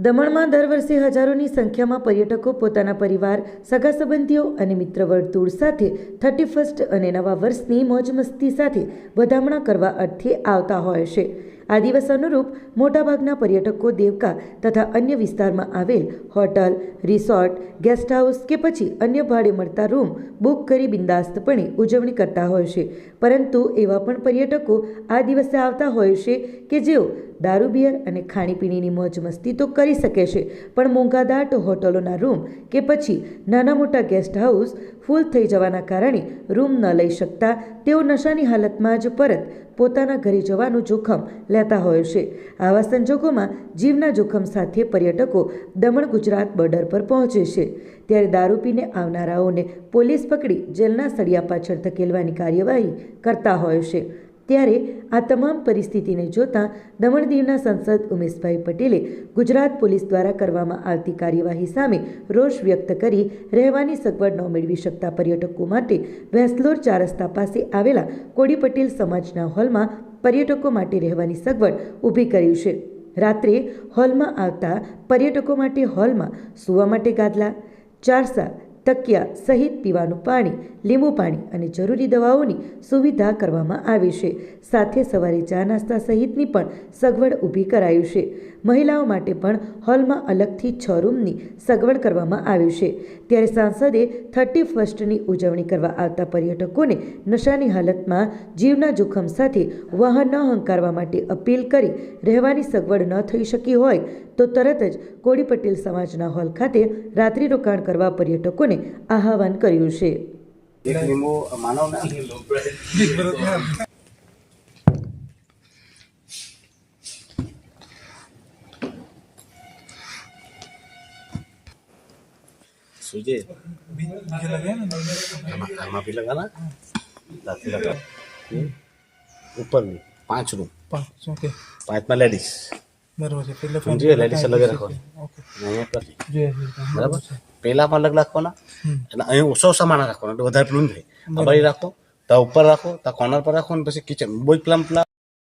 દમણમાં દર વર્ષે હજારોની સંખ્યામાં પર્યટકો પોતાના પરિવાર સગા સંબંધીઓ અને મિત્ર વર્તુળ સાથે થર્ટી ફર્સ્ટ અને નવા વર્ષની મોજ મસ્તી સાથે વધામણા કરવા અર્થે આવતા હોય છે. આ દિવસ અનુરૂપ મોટાભાગના પર્યટકો દેવકા તથા અન્ય વિસ્તારમાં આવેલ હોટલ, રિસોર્ટ ગેસ્ટ હાઉસ કે પછી અન્ય ભાડે મળતા રૂમ બુક કરી બિંદાસ્તપણે ઉજવણી કરતા હોય છે. પરંતુ એવા પણ પર્યટકો આ દિવસે આવતા હોય છે કે જેઓ દારૂ, બિયર અને ખાણીપીણીની મોજ મસ્તી તો કરી શકે છે, પણ મોંઘાદાટ હોટલોના રૂમ કે પછી નાના મોટા ગેસ્ટ હાઉસ ફૂલ થઈ જવાના કારણે રૂમ ન લઈ શકતા તેઓ નશાની હાલતમાં જ પરત પોતાના ઘરે જવાનું જોખમ લેતા હોય છે. આવા સંજોગોમાં જીવના જોખમ સાથે પર્યટકો દમણ ગુજરાત બોર્ડર પર પહોંચે છે. ત્યારે દારૂ પીને આવનારાઓને પોલીસ પકડી જેલના સળિયા પાછળ ધકેલવાની કાર્યવાહી કરતા હોય છે. ત્યારે આ તમામ પરિસ્થિતિને જોતા દમણ દીવના સંસદ ઉમેશભાઈ પટેલે ગુજરાત પોલીસ દ્વારા કરવામાં આવતી કાર્યવાહી સામે રોષ વ્યક્ત કરી રહેવાની સગવડ ન મેળવી શકતા પર્યટકો માટે વેસલોર ચાર રસ્તા પાસે આવેલા કોડી પટેલ સમાજના હોલમાં પર્યટકો માટે રહેવાની સગવડ ઊભી કરી છે. રાત્રે હોલમાં આવતા પર્યટકો માટે હોલમાં સૂવા માટે ગાદલા, ચારસા તકિયા સહિત પીવાનું પાણી, લીંબુ પાણી અને જરૂરી દવાઓની સુવિધા કરવામાં આવી છે. સાથે સવારે ચા નાસ્તા સહિતની પણ સગવડ ઊભી કરાયું છે. મહિલાઓ માટે પણ હોલમાં અલગથી છ રૂમની સગવડ કરવામાં આવી છે. ત્યારે સાંસદે થર્ટી ફર્સ્ટની ઉજવણી કરવા આવતા પર્યટકોને નશાની હાલતમાં જીવના જોખમ સાથે વાહન ન હંકારવા માટે અપીલ કરી રહેવાની સગવડ ન થઈ શકી હોય તો તરત જ કોડી પટેલ સમાજના હોલ ખાતે રાત્રિ રોકાણ કરવા પર્યટકોને આહવાન કર્યું છે એક લીંબુ માનવ ને सूझे આમાં આમાં भी लगाना साथी लगा ये ऊपर में पांच रूम પાંચ ઓકે पांच में लेडीज બરોબર છે એટલે સમજી લેડીઝ અલગ રાખવાની ઓકે અહીંયા પ્રતિ જોઈએ છે બરાબર પહેલામાં અલગ રાખવાના એટલે અહીં ઓછો સામાન રાખવાનો એટલે વધારે પ્લુમ થાય. અમારી રાખો ત્યાં ઉપર રાખો ત્યાં કોર્નર પર રાખો ને પછી કિચન બહુ જ પ્લમ પ્લમ